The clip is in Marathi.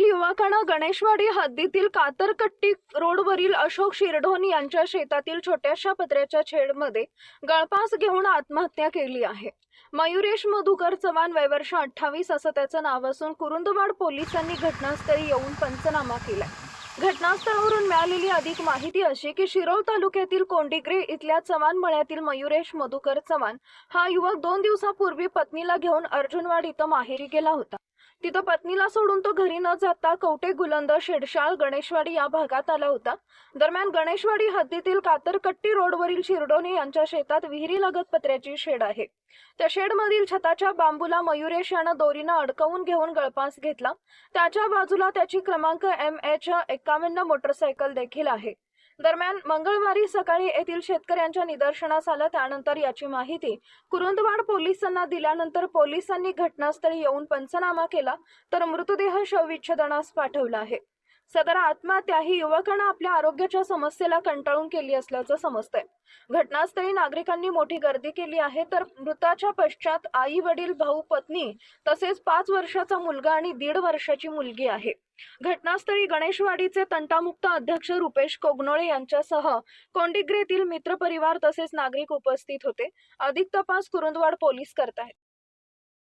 युवकानं गणेशवाडी हद्दीतील कातरकट्टी रोडवरील अशोक शिरढोण यांच्या शेतातील छोट्याशा पत्र्याच्या छेडमध्ये गळपास घेऊन आत्महत्या केली आहे. मयुरेश मधुकर चव्हाण वय वर्ष अठ्ठावीस असं त्याचं नाव असून कुरुंदवाड पोलिसांनी घटनास्थळी येऊन पंचनामा केलाय. घटनास्थळावरून मिळालेली अधिक माहिती अशी की शिरोळ तालुक्यातील कोंडिग्रे इथल्या चव्हाण मळ्यातील मयुरेश मधुकर चव्हाण हा युवक दोन दिवसापूर्वी पत्नीला घेऊन अर्जुनवाड इथं माहेरी गेला होता. तिथं पत्नीला सोडून तो घरी न जाता कवटे गुलंद शेडशाळ गणेशवाडी या भागात आला होता. दरम्यान गणेशवाडी हद्दीतील कातरकट्टी रोडवरील शिरडोने यांच्या शेतात विहिरीलगत पत्र्याची शेड आहे. त्या शेडमधील छताच्या बांबूला मयुरेश यानं दोरीनं अडकवून घेऊन गळपास घेतला. त्याच्या बाजूला त्याची क्रमांक एम एच एकावन्न मोटरसायकल देखील आहे. दरम्यान मंगळवारी सकाळी येथील शेतकऱ्यांच्या निदर्शनास आलं. त्यानंतर याची माहिती कुरुंदवाड पोलिसांना दिल्यानंतर पोलिसांनी घटनास्थळी येऊन पंचनामा केला. तर मृतदेह शवविच्छेदनास पाठवला आहे. सदर आत्महत्या ही युवकानं आपल्या आरोग्याच्या समस्येला कंटाळून केली असल्याचं समजतंय. घटनास्थळी नागरिकांनी मोठी गर्दी केली आहे तर मृताच्या पश्चात आई वडील भाऊ पत्नी तसेच पाच वर्षाचा मुलगा आणि दीड वर्षाची मुलगी आहे. घटनास्थळी गणेशवाडीचे तंटामुक्त अध्यक्ष रुपेश कोगनोळे यांच्यासह कोंडिग्रेतील मित्रपरिवार तसेच नागरिक उपस्थित होते. अधिक तपास कुरुंदवाड पोलीस करत आहेत